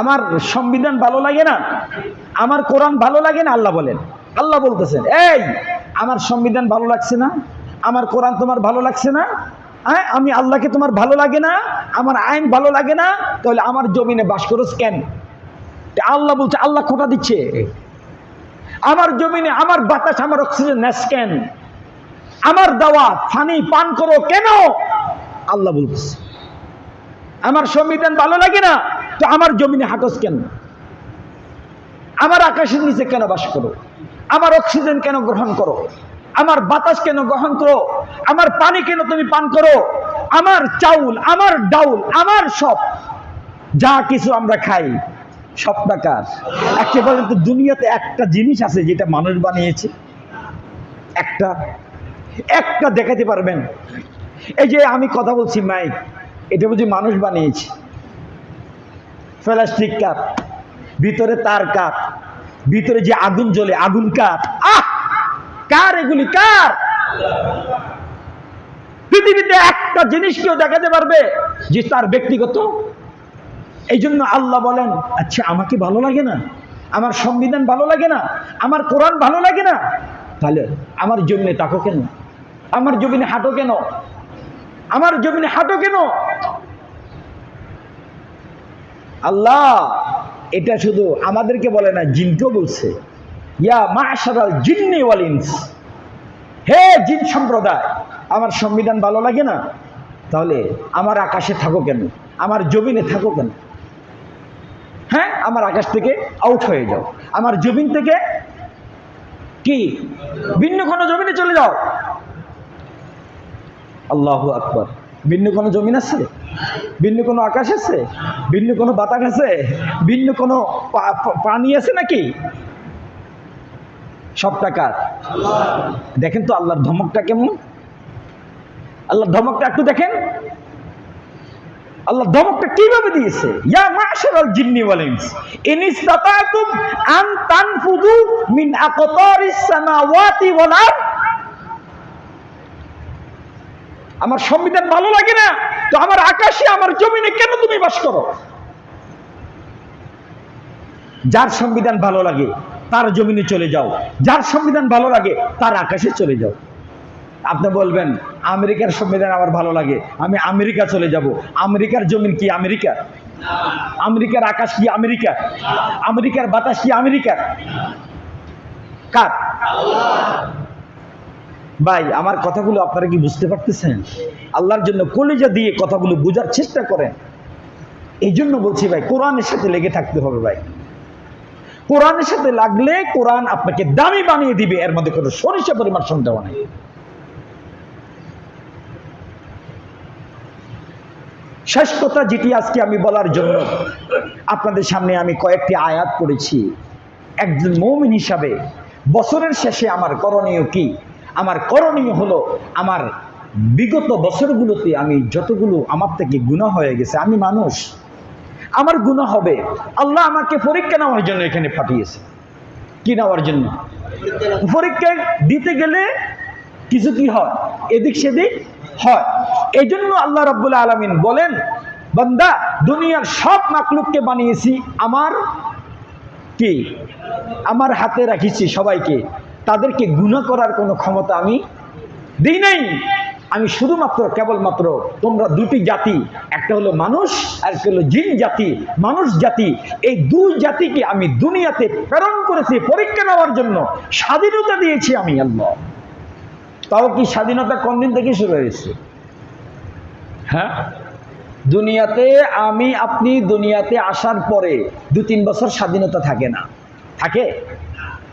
আমার সংবিধান ভালো লাগে না, আমার কোরআন ভালো লাগে না, আল্লাহ বলেন। আল্লাহ বলতেছেন, এই, আমার সংবিধান ভালো লাগছে না, আমার কোরআন তোমার ভালো লাগছে না হ্যাঁ আমি আল্লাহকে তোমার ভালো লাগে না, আমার আইন ভালো লাগে না, তাহলে আমার জমিনে বাস করো কেন? আল্লাহ বলছে, আল্লাহ খোটা দিচ্ছে। আমার জমিনে আমার বাতাস, আমার অক্সিজেন নেস কেন? আমার দাওয়া ফানি পান করো কেন? আল্লাহ বলতেছে, আমার সংবিধান ভালো লাগে না তো আমার জমিনে হাঁটস কেন? আমার আকাশের নিচে কেন বাস করো? আমার অক্সিজেন কেন গ্রহণ করো? আমার বাতাস কেন গ্রহণ করো? আমার পানি কেন তুমি পান করো? আমার চাউল, আমার ডাউল, আমার সব, যা কিছু আমরা খাই, সব টাকার। একটা পর্যন্ত দুনিয়াতে একটা জিনিস আছে যেটা মানুষ বানিয়েছে? একটা। একটা দেখাতে পারবেন? এই যে আমি কথা বলছি, মাইক, এটা বুঝি মানুষ বানিয়েছে? প্লাস্টিক কাপ ভিতরে তার কাপ ভিতরে যে আগুন জ্বলে, আগুন কাপ আহ! কার এগুলি? কার? পৃথিবীতে একটা জিনিস কেউ দেখাতে পারবে যে তার ব্যক্তিগত। এই জন্য আল্লাহ বলেন আচ্ছা আমাকে ভালো লাগে না? আমার সংবিধান ভালো লাগে না? আমার কোরআন ভালো লাগে না? তাহলে, আমার জমিনে তাকো কেন? আমার জমিনে হাঁটো কেন? আমার জমিনে হাঁটো কেন? আল্লাহ, এটা শুধু আমাদেরকে বলে না, জিনকেও বলছে। ইয়া মাশারাল জিন্নি ওয়াল ইনস। হে জিন সম্প্রদায়, আমার সংবিধান ভালো লাগে না? তাহলে আমার আকাশে থাকো কেন? আমার জমিনে থাকো কেন? হ্যাঁ আমার আকাশ থেকে আউট হয়ে যাও। আমার জমিন থেকে কি? ভিন্ন কোনো জমিনে চলে যাও। আল্লাহ আকবর। ভিন্ন কোনো জমিন আছে? ভিন্ন কোনো আকাশ আছে? ভিন্ন কোনো বাতাস আছে? ভিন্ন কোনো পানি আছে নাকি? সব টাকার দেখেন তো আল্লাহর ধমকটা কেমন? আল্লাহর ধমকটা একটু দেখেন। আল্লাহ ধমকটা কীভাবে দিয়েছে? ইয়া মাশারাল জিন্নি ওয়াল ইনস। আন তানফুদু মিন আকতারিস সামাওয়াতি ওয়াল আরদ। আমার সংবিধান ভালো লাগে না, তো আমার আকাশে, আমার জমিনে কেন তুমি বাস করো? যার সংবিধান ভালো লাগে, তার জমিনে চলে যাও। যার সংবিধান ভালো লাগে, তার আকাশে চলে যাও। আপনি বলবেন, আমেরিকার সংবিধান আমার ভালো লাগে, আমি আমেরিকা চলে যাব। আমেরিকার জমিন কি আমেরিকা? আমেরিকার আকাশ কি আমেরিকা? আমেরিকার বাতাস কি আমেরিকা? কার? ভাই, আমার কথাগুলো আপনারা কি বুঝতে পারতেছেন? আল্লাহর জন্য কলিজা দিয়ে কথাগুলো বোঝার চেষ্টা করেন। এই জন্য বলছি ভাই, কোরআনের সাথে লেগে থাকতে হবে ভাই। কোরআনের সাথে লাগলে কোরআন আপনাকে দামি বানিয়ে দিবে, এর মধ্যে কোনো সরিষা পরিমাণ সন্দেহ নেই। শেষ কথা যেটি আজকে আমি বলার জন্য, আপনাদের সামনে আমি কয়েকটি আয়াত করেছি একজন মৌমিন হিসাবে, বছরের শেষে আমার করণীয় কি? আমার করণীয় হলো আমার বিগত বছরগুলোতে আমি যতগুলো আমার থেকে গুণা হয়ে গেছে, আমি মানুষ। আমার গুণা হবে। আল্লাহ আমাকে পরীক্ষা নেওয়ার জন্য এখানে পাঠিয়েছে। কি নেওয়ার জন্য? পরীক্ষা দিতে গেলে কিছু কি হয়? এদিক সেদিক হয়। এই জন্য আল্লাহ রাব্বুল আলমিন বলেন, বান্দা, দুনিয়ার সব মাকলুককে বানিয়েছি, আমার কি? আমার হাতে রাখিছি সবাইকে। তাদেরকে গুণা করার কোনো ক্ষমতা আমি দিই নাই। আমি শুধুমাত্র, কেবলমাত্র তোমরা দুটি জাতি, একটা হলো মানুষ, আর একটা হলো জিন জাতি, মানুষ জাতি, এই দুই জাতিকে আমি দুনিয়াতে প্রেরণ করেছি, পরীক্ষা নেওয়ার জন্য। স্বাধীনতা দিয়েছি আমি আল্লাহ। তাও কি স্বাধীনতা কোন দিন থেকে শুরু হয়েছে? হ্যাঁ? দুনিয়াতে আমি, আপনি দুনিয়াতে আসার পরে দু তিন বছর স্বাধীনতা থাকে না। থাকে?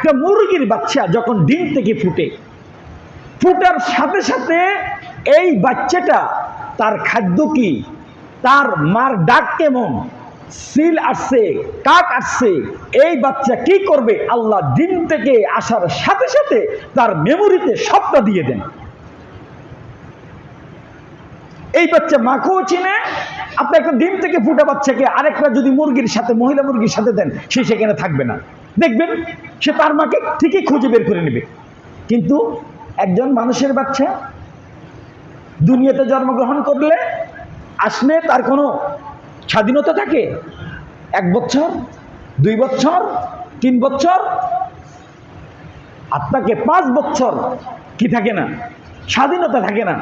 একটা মুরগির বাচ্চা যখন ডিম থেকে ফুটে, ফুটার সাথে সাথে এই বাচ্চাটা তার খাদ্য কি? তার মার ডাক কেমন? সিল আসছে, কাক আসছে, এই বাচ্চা কি করবে? আল্লাহ দিন থেকে আসার সাথে সাথে তার মেমোরিতে সবটা দিয়ে দেন। এই বাচ্চা মাকেও চিনে আপনি একটা ডিম থেকে ফুটা বাচ্চাকে আরেকটা যদি মুরগির সাথে, মহিলা মুরগির সাথে দেন, সে সেখানে থাকবে না। দেখবেন, সে তার মাকে ঠিকই খুঁজে বের করে নেবে। কিন্তু একজন মানুষের বাচ্চা দুনিয়াতে জন্মগ্রহণ করলে আসলে তার কোনো স্বাধীনতা থাকে? এক বছর, দুই বছর, তিন বছর? আপনাকে পাঁচ বছর কি থাকে না? স্বাধীনতা থাকে না।